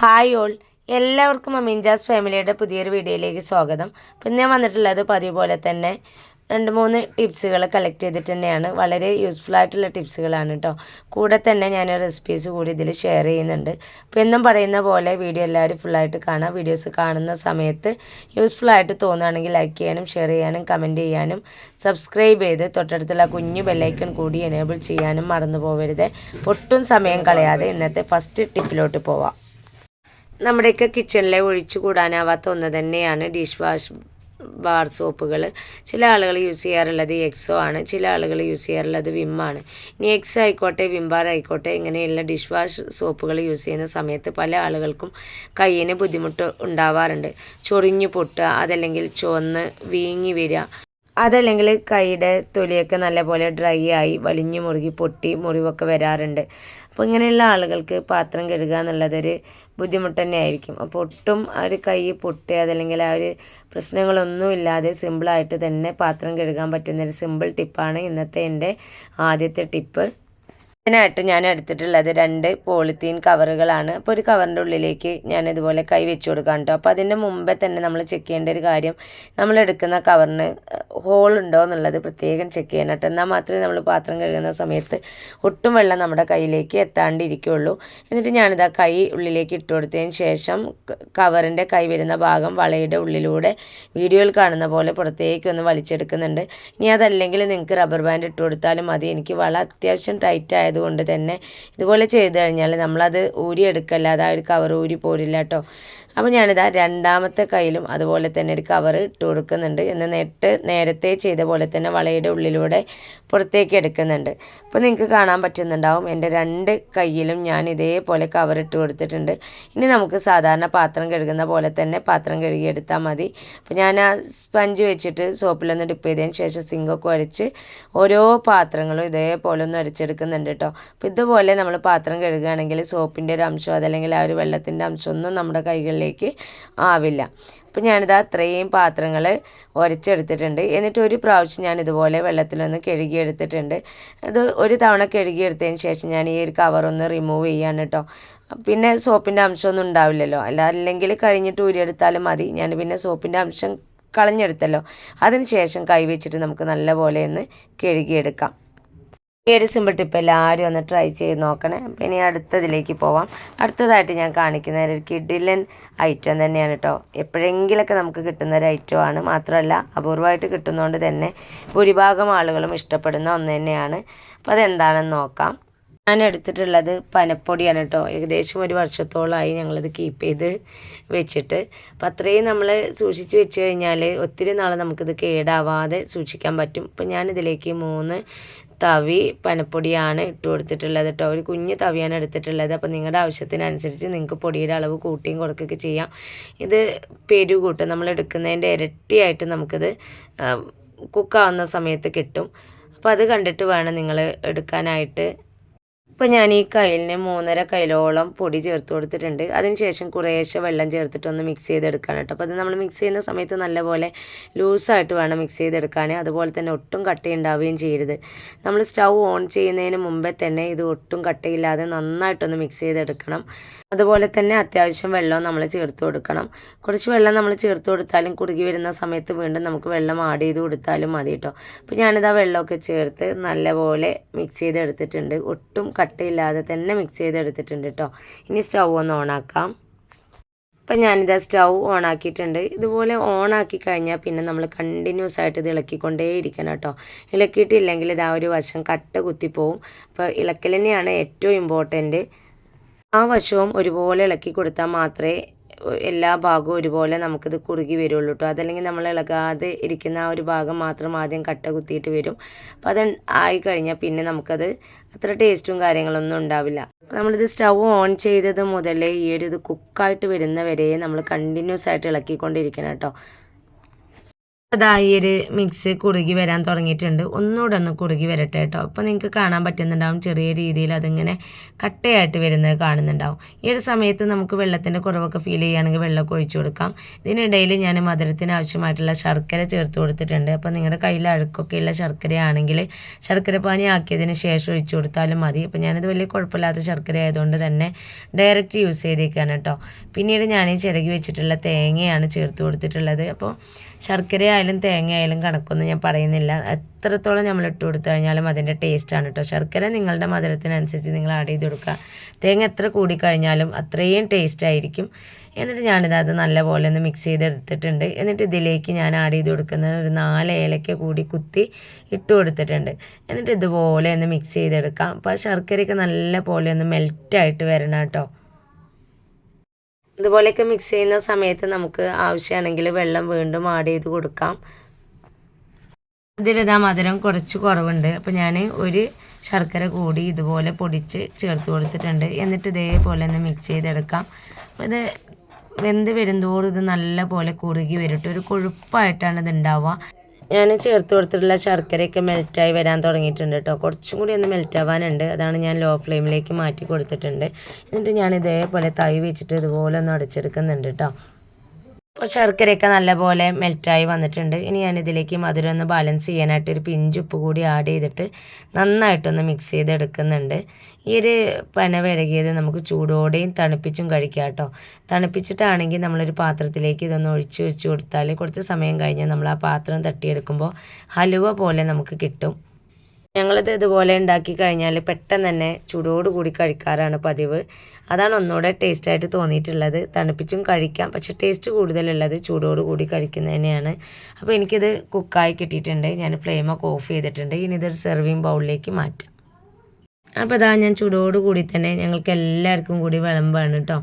Hi all. എല്ലാവർക്കും അമീൻജാസ് ഫാമിലിയുടെ പുതിയൊരു വീഡിയോയിലേക്ക് സ്വാഗതം. പിന്നെ വന്നിട്ടുള്ളത് പതിവ് പോലെ തന്നെ രണ്ട് മൂന്ന് ടിപ്സുകൾ കളക്ട് ചെയ്തിട്ട് തന്നെയാണ്. വളരെ യൂസ്ഫുൾ ആയിട്ടുള്ള ടിപ്സുകളാണ് കേട്ടോ കൂടെ തന്നെ ഞാൻ റെസിപ്പീസ് കൂടി ഇതിൽ ഷെയർ ചെയ്യുന്നുണ്ട്. അപ്പോൾ എന്നും പറയുന്ന പോലെ വീഡിയോ എല്ലാവരും ഫുള്ളായിട്ട് കാണാം. വീഡിയോസ് കാണുന്ന സമയത്ത് യൂസ്ഫുൾ ആയിട്ട് തോന്നുകയാണെങ്കിൽ ലൈക്ക് ചെയ്യാനും ഷെയർ ചെയ്യാനും കമന്റ് ചെയ്യാനും സബ്സ്ക്രൈബ് ചെയ്ത് തൊട്ടടുത്തുള്ള കുഞ്ഞു ബെല്ലൈക്കൺ കൂടി എനേബിൾ ചെയ്യാനും മറന്നു പോകരുത് ഒട്ടും സമയം കളയാതെ ഇന്നത്തെ ഫസ്റ്റ് ടിപ്പിലോട്ട് പോവാം. നമ്മുടെയൊക്കെ കിച്ചണിലെ ഒഴിച്ചു കൂടാനാവാത്ത ഒന്ന് തന്നെയാണ് ഡിഷ് വാഷ് ബാർ സോപ്പുകൾ. ചില ആളുകൾ യൂസ് ചെയ്യാറുള്ളത് എക്സോ ആണ്. ചില ആളുകൾ യൂസ് ചെയ്യാറുള്ളത് വിമ്മാണ് ഇനി എക്സ് ആയിക്കോട്ടെ വിംബാർ ആയിക്കോട്ടെ ഇങ്ങനെയുള്ള ഡിഷ് വാഷ് സോപ്പുകൾ യൂസ് ചെയ്യുന്ന സമയത്ത് പല ആളുകൾക്കും കയ്യിന് ബുദ്ധിമുട്ട് ഉണ്ടാവാറുണ്ട്. ചൊറിഞ്ഞു പൊട്ടുക അതല്ലെങ്കിൽ ചുവന്ന് വീങ്ങി വരിക. അതല്ലെങ്കിൽ കൈയുടെ തൊലിയൊക്കെ നല്ലപോലെ ഡ്രൈ ആയി വലിഞ്ഞു മുറുകി പൊട്ടി മുറിവൊക്കെ വരാറുണ്ട്. അപ്പോൾ ഇങ്ങനെയുള്ള ആളുകൾക്ക് പാത്രം കഴുകുക എന്നുള്ളതൊരു ബുദ്ധിമുട്ട് തന്നെയായിരിക്കും. അപ്പോൾ ഒട്ടും ആ ഒരു കൈ പൊട്ടി അതല്ലെങ്കിൽ ആ ഒരു പ്രശ്നങ്ങളൊന്നും ഇല്ലാതെ സിമ്പിളായിട്ട് തന്നെ പാത്രം കഴുകാൻ പറ്റുന്നൊരു സിമ്പിൾ ടിപ്പാണ് ഇന്നത്തെ എന്റെ ആദ്യത്തെ ടിപ്പ് ഇതിനായിട്ട് ഞാൻ എടുത്തിട്ടുള്ളത് രണ്ട് പോളിത്തീൻ കവറുകളാണ്. അപ്പോൾ ഒരു കവറിന്റെ ഉള്ളിലേക്ക് ഞാൻ ഇതുപോലെ കൈ വെച്ച് കൊടുക്കാം കേട്ടോ അപ്പോൾ അതിന്റെ മുമ്പേ തന്നെ നമ്മൾ ചെക്ക് ചെയ്യേണ്ട ഒരു കാര്യം നമ്മൾ എടുക്കുന്ന കവറിന് ഹോൾ ഉണ്ടോ എന്നുള്ളത് പ്രത്യേകം ചെക്ക് ചെയ്യണം കേട്ടോ എന്നാൽ മാത്രമേ നമ്മൾ പാത്രം കഴുകുന്ന സമയത്ത് ഒട്ടും വെള്ളം നമ്മുടെ കയ്യിലേക്ക് എത്താണ്ടിരിക്കുകയുള്ളൂ. എന്നിട്ട് ഞാനിതാ കൈ ഉള്ളിലേക്ക് ഇട്ട് കൊടുത്തതിന് ശേഷം കവറിന്റെ കൈ വരുന്ന ഭാഗം വളയുടെ ഉള്ളിലൂടെ വീഡിയോയിൽ കാണുന്ന പോലെ പുറത്തേക്ക് ഒന്ന് വലിച്ചെടുക്കുന്നുണ്ട്. ഇനി അതല്ലെങ്കിൽ നിങ്ങൾക്ക് റബ്ബർ ബാൻഡ് ഇട്ട് കൊടുത്താലും മതി. എനിക്ക് വള അത്യാവശ്യം ടൈറ്റ് ആയതുകൊണ്ട് തന്നെ ഇതുപോലെ ചെയ്ത് കഴിഞ്ഞാൽ നമ്മളത് ഊരിയെടുക്കല്ലാതെ ആ ഒരു കവർ ഊരി പോരില്ല കേട്ടോ. അപ്പോൾ ഞാനിതാ രണ്ടാമത്തെ കയ്യിലും അതുപോലെ തന്നെ ഒരു കവർ ഇട്ട് കൊടുക്കുന്നുണ്ട്. എന്ന് നെട്ട് നേരത്തെ ചെയ്ത പോലെ തന്നെ വളയുടെ ഉള്ളിലൂടെ പുറത്തേക്ക് എടുക്കുന്നുണ്ട്. അപ്പോൾ നിങ്ങൾക്ക് കാണാൻ പറ്റുന്നുണ്ടാവും. എന്റെ രണ്ട് കയ്യിലും ഞാൻ ഇതേപോലെ കവർ ഇട്ട് കൊടുത്തിട്ടുണ്ട്. ഇനി നമുക്ക് സാധാരണ പാത്രം കഴുകുന്ന പോലെ തന്നെ പാത്രം കഴുകിയെടുത്താൽ മതി. അപ്പോൾ ഞാൻ ആ സ്പഞ്ച് വെച്ചിട്ട് സോപ്പിലൊന്ന് ഡിപ്പ് ചെയ്തതിന് ശേഷം സിങ്കൊക്കെ ഉരച്ച് ഓരോ പാത്രങ്ങളും ഇതേപോലെ ഒന്ന് ഉരച്ചെടുക്കുന്നുണ്ട് കേട്ടോ അപ്പോൾ ഇതുപോലെ നമ്മൾ പാത്രം കഴുകുകയാണെങ്കിൽ സോപ്പിന്റെ ഒരു അംശം അതല്ലെങ്കിൽ ആ ഒരു വെള്ളത്തിന്റെ അംശമൊന്നും നമ്മുടെ കൈകളിലേക്ക് ആവില്ല. അപ്പോൾ ഞാനിത് അത്രയും പാത്രങ്ങൾ ഉരച്ചെടുത്തിട്ടുണ്ട് എന്നിട്ട് ഒരു പ്രാവശ്യം ഞാൻ ഇതുപോലെ വെള്ളത്തിലൊന്ന് കഴുകിയെടുത്തിട്ടുണ്ട്. അത് ഒരു തവണ കഴുകിയെടുത്തതിന് ശേഷം ഞാൻ ഈ ഒരു കവറൊന്ന് റിമൂവ് ചെയ്യാണ് കേട്ടോ പിന്നെ സോപ്പിന്റെ അംശമൊന്നും ഉണ്ടാവില്ലല്ലോ. അല്ല അല്ലെങ്കിൽ കഴിഞ്ഞിട്ട് ഊരിയെടുത്താലും മതി. ഞാൻ പിന്നെ സോപ്പിന്റെ അംശം കളഞ്ഞെടുത്തല്ലോ. അതിന് ശേഷം കൈവച്ചിട്ട് നമുക്ക് നല്ലപോലെ ഒന്ന് കഴുകിയെടുക്കാം. ഈ ഒരു സിമ്പിൾ ടിപ്പ് എല്ലാവരും ഒന്ന് ട്രൈ ചെയ്ത് നോക്കണേ? അപ്പം ഇനി അടുത്തതിലേക്ക് പോവാം. അടുത്തതായിട്ട് ഞാൻ കാണിക്കുന്ന ഒരു കിഡിലൻ ഐറ്റം തന്നെയാണ് കേട്ടോ എപ്പോഴെങ്കിലൊക്കെ നമുക്ക് കിട്ടുന്ന ഒരു ഐറ്റമാണ് മാത്രമല്ല അപൂർവമായിട്ട് കിട്ടുന്നതുകൊണ്ട് തന്നെ ഭൂരിഭാഗം ആളുകളും ഇഷ്ടപ്പെടുന്ന ഒന്ന് തന്നെയാണ്. അപ്പോൾ അതെന്താണെന്ന് നോക്കാം. ഞാൻ എടുത്തിട്ടുള്ളത് പനപ്പൊടിയാണ് കേട്ടോ. ഏകദേശം ഒരു വർഷത്തോളമായി ഞങ്ങളിത് കീപ്പ് ചെയ്ത് വെച്ചിട്ട്. അപ്പം അത്രയും നമ്മൾ സൂക്ഷിച്ച് വെച്ച് കഴിഞ്ഞാൽ ഒത്തിരി നാൾ നമുക്കിത് കേടാവാതെ സൂക്ഷിക്കാൻ പറ്റും. അപ്പം ഞാനിതിലേക്ക് മൂന്ന് തവി പനപ്പൊടിയാണ് ഇട്ട് കൊടുത്തിട്ടുള്ളത് കേട്ടോ. ഒരു കുഞ്ഞ് തവിയാണ് എടുത്തിട്ടുള്ളത്. അപ്പോൾ നിങ്ങളുടെ ആവശ്യത്തിനനുസരിച്ച് നിങ്ങൾക്ക് പൊടിയുടെ അളവ് കൂട്ടിയും കൊടുക്കുകയൊക്കെ ചെയ്യാം. ഇത് പെരു കൂട്ടും. നമ്മൾ എടുക്കുന്നതിന്റെ ഇരട്ടിയായിട്ട് നമുക്കിത് കുക്കാവുന്ന സമയത്ത് കിട്ടും. അപ്പോൾ അത് കണ്ടിട്ട് വേണം നിങ്ങൾ എടുക്കാനായിട്ട്. ഇപ്പോൾ ഞാൻ ഈ കയ്യിലിന് മൂന്നര കൈലോളം പൊടി ചേർത്ത് കൊടുത്തിട്ടുണ്ട്. അതിനുശേഷം കുറേശ്ശെ വെള്ളം ചേർത്തിട്ടൊന്ന് മിക്സ് ചെയ്തെടുക്കാൻ കേട്ടോ. അപ്പോൾ അത് നമ്മൾ മിക്സ് ചെയ്യുന്ന സമയത്ത് നല്ലപോലെ ലൂസായിട്ട് വേണം മിക്സ് ചെയ്തെടുക്കാൻ അതുപോലെ തന്നെ ഒട്ടും കട്ടയുണ്ടാവുകയും ചെയ്യരുത്. നമ്മൾ സ്റ്റൗ ഓൺ ചെയ്യുന്നതിന് മുമ്പേ തന്നെ ഇത് ഒട്ടും കട്ടയില്ലാതെ നന്നായിട്ടൊന്ന് മിക്സ് ചെയ്തെടുക്കണം. അതുപോലെ തന്നെ അത്യാവശ്യം വെള്ളം നമ്മൾ ചേർത്ത് കൊടുക്കണം. കുറച്ച് വെള്ളം നമ്മൾ ചേർത്ത് കൊടുത്താലും കുറുകി വരുന്ന സമയത്ത് വീണ്ടും നമുക്ക് വെള്ളം ആഡ് ചെയ്ത് കൊടുത്താലും മതി കേട്ടോ അപ്പോൾ ഞാനിത് ആ വെള്ളമൊക്കെ ചേർത്ത് നല്ലപോലെ മിക്സ് ചെയ്തെടുത്തിട്ടുണ്ട്. ഒട്ടും കട്ടയില്ലാതെ തന്നെ മിക്സ് ചെയ്തെടുത്തിട്ടുണ്ട് കേട്ടോ ഇനി സ്റ്റൗ ഒന്ന് ഓണാക്കാം അപ്പം ഞാനിത് സ്റ്റൗ ഓൺ ആക്കിയിട്ടുണ്ട്. ഇതുപോലെ ഓൺ ആക്കി കഴിഞ്ഞാൽ പിന്നെ നമ്മൾ കണ്ടിന്യൂസ് ആയിട്ട് ഇത് ഇളക്കിക്കൊണ്ടേ ഇരിക്കണം കേട്ടോ ഇളക്കിയിട്ടില്ലെങ്കിൽ ഇത് ആ ഒരു വശം കട്ട കുത്തിപ്പോവും. അപ്പോൾ ഇളക്കൽ തന്നെയാണ് ഏറ്റവും ഇമ്പോർട്ടന്റ് ആ വശവും ഒരുപോലെ ഇളക്കി കൊടുത്താൽ മാത്രമേ എല്ലാ ഭാഗവും ഒരുപോലെ നമുക്കിത് കുറുകി വരുള്ളൂ കേട്ടോ അതല്ലെങ്കിൽ നമ്മൾ ഇളകാതെ ഇരിക്കുന്ന ആ ഒരു ഭാഗം മാത്രം ആദ്യം കട്ട കുത്തിയിട്ട് വരും. അപ്പോൾ അത് ആയി കഴിഞ്ഞാൽ പിന്നെ നമുക്കത് അത്ര ടേസ്റ്റും കാര്യങ്ങളൊന്നും ഉണ്ടാവില്ല. നമ്മളിത് സ്റ്റൗ ഓൺ ചെയ്തത് മുതലേ ഈ ഒരു ഇത് കുക്കായിട്ട് വരുന്ന വരെ നമ്മൾ കണ്ടിന്യൂസ് ആയിട്ട് ഇളക്കിക്കൊണ്ടിരിക്കണം കേട്ടോ അതാ ഒരു മിക്സ് കുറുകി വരാൻ തുടങ്ങിയിട്ടുണ്ട്. ഒന്നുകൂടെ ഒന്ന് കുറുകി വരട്ടെ കേട്ടോ. അപ്പോൾ നിങ്ങൾക്ക് കാണാൻ പറ്റുന്നുണ്ടാവും. ചെറിയ രീതിയിൽ അതിങ്ങനെ കട്ടയായിട്ട് വരുന്നത് കാണുന്നുണ്ടാവും. ഈ ഒരു സമയത്ത് നമുക്ക് വെള്ളത്തിന്റെ കുറവൊക്കെ ഫീൽ ചെയ്യുകയാണെങ്കിൽ വെള്ളമൊക്കെ ഒഴിച്ചു കൊടുക്കാം. ഇതിനിടയിൽ ഞാൻ മധുരത്തിന് ആവശ്യമായിട്ടുള്ള ശർക്കര ചേർത്ത് കൊടുത്തിട്ടുണ്ട്. അപ്പോൾ നിങ്ങളുടെ കയ്യിൽ അഴുക്കൊക്കെയുള്ള ശർക്കരയാണെങ്കിൽ ശർക്കര പാനി ആക്കിയതിന് ശേഷം ഒഴിച്ചു കൊടുത്താലും മതി. അപ്പോൾ ഞാനിത് വലിയ കുഴപ്പമില്ലാത്ത ശർക്കര ആയതുകൊണ്ട് തന്നെ ഡയറക്റ്റ് യൂസ് ചെയ്തേക്കാണ് കേട്ടോ. പിന്നീട് ഞാൻ ചിരകി വെച്ചിട്ടുള്ള തേങ്ങയാണ് ചേർത്ത് കൊടുത്തിട്ടുള്ളത്. അപ്പോൾ ശർക്കര ആയാലും തേങ്ങ ആയാലും കണക്കൊന്നും ഞാൻ പറയുന്നില്ല. എത്രത്തോളം നമ്മൾ ഇട്ട് കൊടുത്തു കഴിഞ്ഞാലും അതിന്റെ ടേസ്റ്റാണ് കേട്ടോ ശർക്കര നിങ്ങളുടെ മധുരത്തിനനുസരിച്ച് നിങ്ങൾ ആഡ് ചെയ്ത് കൊടുക്കുക. തേങ്ങ എത്ര കൂടിക്കഴിഞ്ഞാലും അത്രയും ടേസ്റ്റ് ആയിരിക്കും. എന്നിട്ട് ഞാനിത് അത് നല്ലപോലെ ഒന്ന് മിക്സ് ചെയ്തെടുത്തിട്ടുണ്ട്. എന്നിട്ട് ഇതിലേക്ക് ഞാൻ ആഡ് ചെയ്ത് കൊടുക്കുന്നത് ഒരു നാല് ഏലക്ക കൂടി കുത്തി ഇട്ട് കൊടുത്തിട്ടുണ്ട്. എന്നിട്ട് ഇതുപോലെ ഒന്ന് മിക്സ് ചെയ്തെടുക്കാം. അപ്പോൾ ശർക്കരയൊക്കെ നല്ല പോലെ ഒന്ന് മെൽറ്റായിട്ട് വരണം കേട്ടോ ഇതുപോലെയൊക്കെ മിക്സ് ചെയ്യുന്ന സമയത്ത് നമുക്ക് ആവശ്യമാണെങ്കിൽ വെള്ളം വീണ്ടും ആഡ് ചെയ്ത് കൊടുക്കാം. അതിലിതാ മധുരം കുറച്ച് കുറവുണ്ട്. അപ്പോൾ ഞാൻ ഒരു ശർക്കര കൂടി ഇതുപോലെ പൊടിച്ച് ചേർത്ത് കൊടുത്തിട്ടുണ്ട്. എന്നിട്ട് ഇതേപോലെ ഒന്ന് മിക്സ് ചെയ്തെടുക്കാം. ഇത് വെന്ത് വരുന്തോറും ഇത് നല്ല പോലെ കുറുകി വരും ഒരു കൊഴുപ്പായിട്ടാണ് ഇത് ഉണ്ടാവുക. ഞാൻ ചേർത്ത് കൊടുത്തിട്ടുള്ള ശർക്കരയൊക്കെ മെൽറ്റായി വരാൻ തുടങ്ങിയിട്ടുണ്ട് കേട്ടോ കുറച്ചും കൂടി ഒന്ന് മെൽറ്റ് ആവാനുണ്ട്. അതാണ് ഞാൻ ലോ ഫ്ലെയിമിലേക്ക് മാറ്റി കൊടുത്തിട്ടുണ്ട്. എന്നിട്ട് ഞാൻ ഇതേപോലെ തൈ വെച്ചിട്ട് ഇതുപോലെ ഒന്ന് അടച്ചെടുക്കുന്നുണ്ട് കേട്ടോ അപ്പോൾ ശർക്കരയൊക്കെ നല്ലപോലെ മെൽറ്റായി വന്നിട്ടുണ്ട്. ഇനി ഞാൻ ഇതിലേക്ക് മധുരം ഒന്ന് ബാലൻസ് ചെയ്യാനായിട്ട് ഒരു പിഞ്ച് ഉപ്പ് കൂടി ആഡ് ചെയ്തിട്ട് നന്നായിട്ടൊന്ന് മിക്സ് ചെയ്തെടുക്കുന്നുണ്ട്. ഈ ഒരു പന വിരകിയത് നമുക്ക് ചൂടോടെയും തണുപ്പിച്ചും കഴിക്കാം കേട്ടോ തണുപ്പിച്ചിട്ടാണെങ്കിൽ നമ്മളൊരു പാത്രത്തിലേക്ക് ഇതൊന്ന് ഒഴിച്ചു വെച്ച് കൊടുത്താൽ കുറച്ച് സമയം കഴിഞ്ഞ് നമ്മൾ ആ പാത്രം തട്ടിയെടുക്കുമ്പോൾ ഹലുവ പോലെ നമുക്ക് കിട്ടും. ഞങ്ങളിത് ഇതുപോലെ ഉണ്ടാക്കി കഴിഞ്ഞാൽ പെട്ടെന്ന് തന്നെ ചൂടോടുകൂടി കഴിക്കാറാണ് പതിവ്. അതാണ് ഒന്നുകൂടെ ടേസ്റ്റായിട്ട് തോന്നിയിട്ടുള്ളത്. തണുപ്പിച്ചും കഴിക്കാം പക്ഷെ ടേസ്റ്റ് കൂടുതലുള്ളത് ചൂടോടുകൂടി കഴിക്കുന്നതിനെയാണ് അപ്പോൾ എനിക്കിത് കുക്കായി കിട്ടിയിട്ടുണ്ട്. ഞാൻ ഫ്ലെയിമൊക്കെ ഓഫ് ചെയ്തിട്ടുണ്ട്. ഇനി ഇതൊരു സെർവിങ് ബൗളിലേക്ക് മാറ്റാം. അപ്പോൾ ഇതാ ഞാൻ ചൂടോടുകൂടി തന്നെ ഞങ്ങൾക്ക് എല്ലാവർക്കും കൂടി വിളമ്പാണ് കേട്ടോ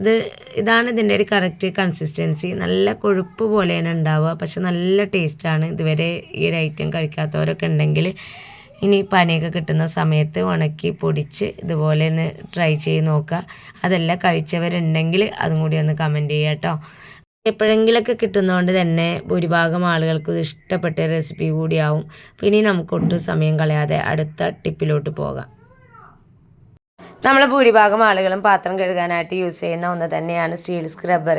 ഇത് ഇതാണ് ഇതിന്റെ ഒരു കറക്റ്റ് കൺസിസ്റ്റൻസി നല്ല കൊഴുപ്പ് പോലെയാണ് ഉണ്ടാവുക പക്ഷെ നല്ല ടേസ്റ്റാണ് ഇതുവരെ ഈ ഒരു ഐറ്റം കഴിക്കാത്തവരൊക്കെ ഉണ്ടെങ്കിൽ ഇനി പനിയൊക്കെ കിട്ടുന്ന സമയത്ത് ഉണക്കി പൊടിച്ച് ഇതുപോലെ ഒന്ന് ട്രൈ ചെയ്ത് നോക്കുക. അതല്ല കഴിച്ചവരുണ്ടെങ്കിൽ അതും കൂടി ഒന്ന് കമന്റ് ചെയ്യുക കേട്ടോ. എപ്പോഴെങ്കിലൊക്കെ കിട്ടുന്നതുകൊണ്ട് തന്നെ ഭൂരിഭാഗം ആളുകൾക്ക് ഇഷ്ടപ്പെട്ട റെസിപ്പി കൂടിയാവും. പിന്നെ നമുക്ക് ഒട്ടും സമയം കളയാതെ അടുത്ത ടിപ്പിലോട്ട് പോകാം. നമ്മൾ ഭൂരിഭാഗം ആളുകളും പാത്രം കഴുകാനായിട്ട് യൂസ് ചെയ്യുന്ന ഒന്ന് തന്നെയാണ് സ്റ്റീൽ സ്ക്രബ്ബർ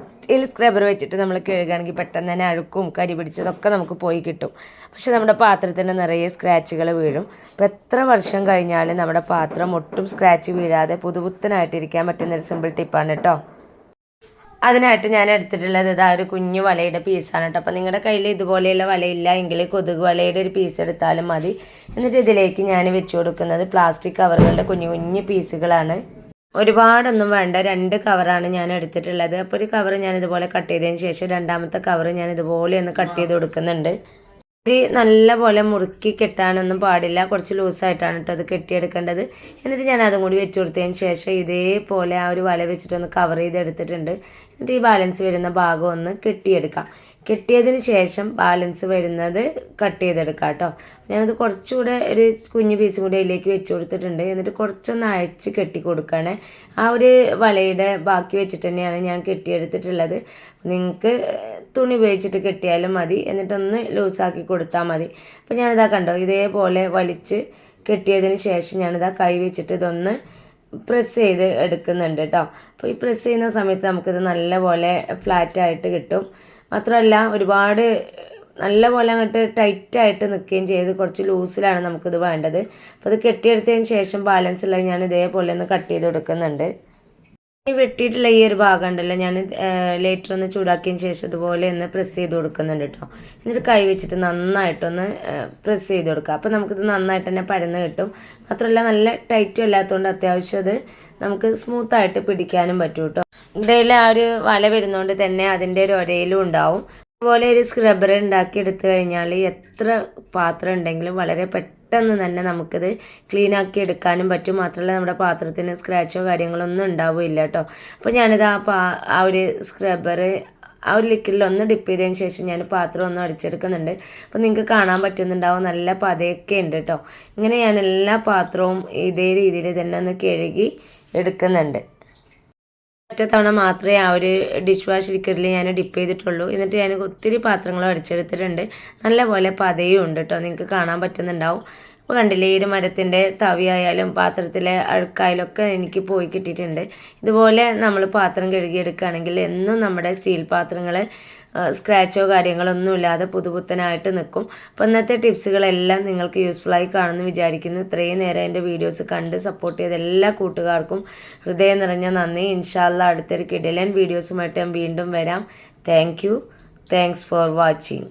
സ്റ്റീൽ സ്ക്രബ്ബർ വെച്ചിട്ട് നമ്മൾ കഴുകുകയാണെങ്കിൽ പെട്ടെന്ന് തന്നെ അഴുക്കും കരി പിടിച്ചതൊക്കെ നമുക്ക് പോയി കിട്ടും. പക്ഷേ നമ്മുടെ പാത്രത്തിന് നിറയെ സ്ക്രാച്ചുകൾ വീഴും. അപ്പോൾ എത്ര വർഷം കഴിഞ്ഞാലും നമ്മുടെ പാത്രം ഒട്ടും സ്ക്രാച്ച് വീഴാതെ പുതുപുത്തനായിട്ടിരിക്കാൻ പറ്റുന്ന ഒരു സിമ്പിൾ ടിപ്പാണ് കേട്ടോ അതിനായിട്ട് ഞാൻ എടുത്തിട്ടുള്ളത് ഇതാ ഒരു കുഞ്ഞു വലയുടെ പീസാണ് കേട്ടോ അപ്പോൾ നിങ്ങളുടെ കയ്യിൽ ഇതുപോലെയുള്ള വലയില്ല എങ്കിൽ കൊതുക് വലയുടെ ഒരു പീസ് എടുത്താലും മതി. എന്നിട്ട് ഇതിലേക്ക് ഞാൻ വെച്ചു കൊടുക്കുന്നത് പ്ലാസ്റ്റിക് കവറുകളുടെ കുഞ്ഞു കുഞ്ഞു പീസുകളാണ് ഒരുപാടൊന്നും വേണ്ട. രണ്ട് കവറാണ് ഞാൻ എടുത്തിട്ടുള്ളത്. അപ്പോൾ ഒരു കവർ ഞാൻ ഇതുപോലെ കട്ട് ചെയ്തതിന് ശേഷം രണ്ടാമത്തെ കവർ ഞാൻ ഇതുപോലെ ഒന്ന് കട്ട് ചെയ്ത് കൊടുക്കുന്നുണ്ട്. ഇത് നല്ല പോലെ മുറുക്കി കെട്ടാനൊന്നും പാടില്ല. കുറച്ച് ലൂസായിട്ടാണ് കേട്ടോ അത് കെട്ടിയെടുക്കേണ്ടത്. എന്നിട്ട് ഞാൻ അതും കൂടി വെച്ച് കൊടുത്തതിന് ശേഷം ഇതേപോലെ ആ ഒരു വല വെച്ചിട്ടൊന്ന് കവർ ചെയ്തെടുത്തിട്ടുണ്ട്. എന്നിട്ട് ഈ ബാലൻസ് വരുന്ന ഭാഗം ഒന്ന് കെട്ടിയെടുക്കാം. കെട്ടിയതിന് ശേഷം ബാലൻസ് വരുന്നത് കട്ട് ചെയ്തെടുക്കാം കേട്ടോ ഞാനത് കുറച്ചുകൂടെ ഒരു കുഞ്ഞു പീസും കൂടെ അതിലേക്ക് വെച്ച് കൊടുത്തിട്ടുണ്ട്. എന്നിട്ട് കുറച്ചൊന്ന് അഴിച്ച് കെട്ടി കൊടുക്കുകയാണ്. ആ ഒരു വലയുടെ ബാക്കി വെച്ചിട്ട് തന്നെയാണ് ഞാൻ കെട്ടിയെടുത്തിട്ടുള്ളത്. നിങ്ങൾക്ക് തുണി ഉപയോഗിച്ചിട്ട് കെട്ടിയാലും മതി. എന്നിട്ടൊന്ന് ലൂസാക്കി കൊടുത്താൽ മതി. അപ്പോൾ ഞാനിതാ കണ്ടോ ഇതേപോലെ വലിച്ച് കെട്ടിയതിന് ശേഷം ഞാനിതാ കൈ വെച്ചിട്ട് ഇതൊന്ന് പ്രസ് ചെയ്ത് എടുക്കുന്നുണ്ട് കേട്ടോ അപ്പോൾ ഈ പ്രസ് ചെയ്യുന്ന സമയത്ത് നമുക്കിത് നല്ലപോലെ ഫ്ലാറ്റായിട്ട് കിട്ടും. മാത്രമല്ല ഒരുപാട് നല്ലപോലെ അങ്ങോട്ട് ടൈറ്റായിട്ട് നിൽക്കുകയും ചെയ്ത് കുറച്ച് ലൂസിലാണ് നമുക്കിത് വേണ്ടത്. അപ്പോൾ അത് കെട്ടിയെടുത്തതിന് ശേഷം ബാലൻസ് ഉള്ളത് ഞാൻ ഇതേപോലെ ഒന്ന് കട്ട് ചെയ്ത് കൊടുക്കുന്നുണ്ട്. വെട്ടിയിട്ടുള്ള ഈ ഒരു ഭാഗം ഉണ്ടല്ലോ ഞാൻ ലേറ്റർ ഒന്ന് ചൂടാക്കിയതിന് ശേഷം ഇതുപോലെ ഒന്ന് പ്രസ് ചെയ്ത് കൊടുക്കുന്നുണ്ട് കേട്ടോ എന്നിട്ട് കൈ വെച്ചിട്ട് നന്നായിട്ടൊന്ന് പ്രസ് ചെയ്ത് കൊടുക്കുക. അപ്പോൾ നമുക്കിത് നന്നായിട്ട് തന്നെ പരന്ന് കിട്ടും. മാത്രമല്ല നല്ല ടൈറ്റും അല്ലാത്തതുകൊണ്ട് അത്യാവശ്യം അത് നമുക്ക് സ്മൂത്തായിട്ട് പിടിക്കാനും പറ്റും കേട്ടോ ഇടയിൽ ആ ഒരു വല വരുന്നതുകൊണ്ട് തന്നെ അതിന്റെ ഒരു ഒരയിലും ഉണ്ടാവും. അതുപോലെ ഒരു സ്ക്രബ്ബർ ഉണ്ടാക്കി എടുത്തു കഴിഞ്ഞാൽ എത്ര പാത്രം ഉണ്ടെങ്കിലും വളരെ പെട്ടെന്ന് തന്നെ നമുക്കിത് ക്ലീൻ ആക്കി എടുക്കാനും പറ്റും. മാത്രമല്ല നമ്മുടെ പാത്രത്തിന് സ്ക്രാച്ചോ കാര്യങ്ങളോ ഒന്നും ഉണ്ടാവില്ല കേട്ടോ. അപ്പോൾ ഞാനിത് ആ പാ ആ ഒരു സ്ക്രബ്ബർ ആ ഒരു ലിക്വിഡിൽ ഒന്ന് ഡിപ്പ് ചെയ്തതിന് ശേഷം ഞാൻ പാത്രം ഒന്ന് അടിച്ചെടുക്കുന്നുണ്ട്. അപ്പോൾ നിങ്ങൾക്ക് കാണാൻ പറ്റുന്നുണ്ടാവും നല്ല പതയൊക്കെ ഉണ്ട് കേട്ടോ. ഇങ്ങനെ ഞാൻ എല്ലാ പാത്രവും ഇതേ രീതിയിൽ തന്നെ ഒന്ന് കഴുകി എടുക്കുന്നുണ്ട്. ഒറ്റ തവണ മാത്രമേ ആ ഒരു ഡിഷ് വാഷ് ലിക്വിഡിൽ ഞാൻ ഡിപ്പ് ചെയ്തിട്ടുള്ളൂ. എന്നിട്ട് ഞാൻ ഒത്തിരി പാത്രങ്ങൾ അടിച്ചെടുത്തിട്ടുണ്ട്. നല്ലപോലെ പതയും ഉണ്ട് കേട്ടോ നിങ്ങൾക്ക് കാണാൻ പറ്റുന്നുണ്ടാവും. ഇപ്പോൾ കണ്ടില്ലേ ഈ ഒരു മരത്തിന്റെ തവിയായാലും പാത്രത്തിലെ അഴുക്കായാലും ഒക്കെ എനിക്ക് പോയി കിട്ടിയിട്ടുണ്ട്. ഇതുപോലെ നമ്മൾ പാത്രം കഴുകിയെടുക്കുകയാണെങ്കിൽ എന്നും നമ്മുടെ സ്റ്റീൽ പാത്രങ്ങൾ സ്ക്രാച്ചോ കാര്യങ്ങളൊന്നും ഇല്ലാതെ പുതുപുത്തനായിട്ട് നിൽക്കും അപ്പോൾ ഇന്നത്തെ ടിപ്സുകളെല്ലാം നിങ്ങൾക്ക് യൂസ്ഫുള്ളായി കാണുമെന്ന് വിചാരിക്കുന്നു. ഇത്രയും നേരം എന്റെ വീഡിയോസ് കണ്ട് സപ്പോർട്ട് ചെയ്ത എല്ലാ കൂട്ടുകാർക്കും ഹൃദയം നിറഞ്ഞ നന്ദി. ഇൻഷാല്ല അടുത്തൊരു കിടലൻ വീഡിയോസുമായിട്ട് ഞാൻ വീണ്ടും വരാം. Thank you thanks for watching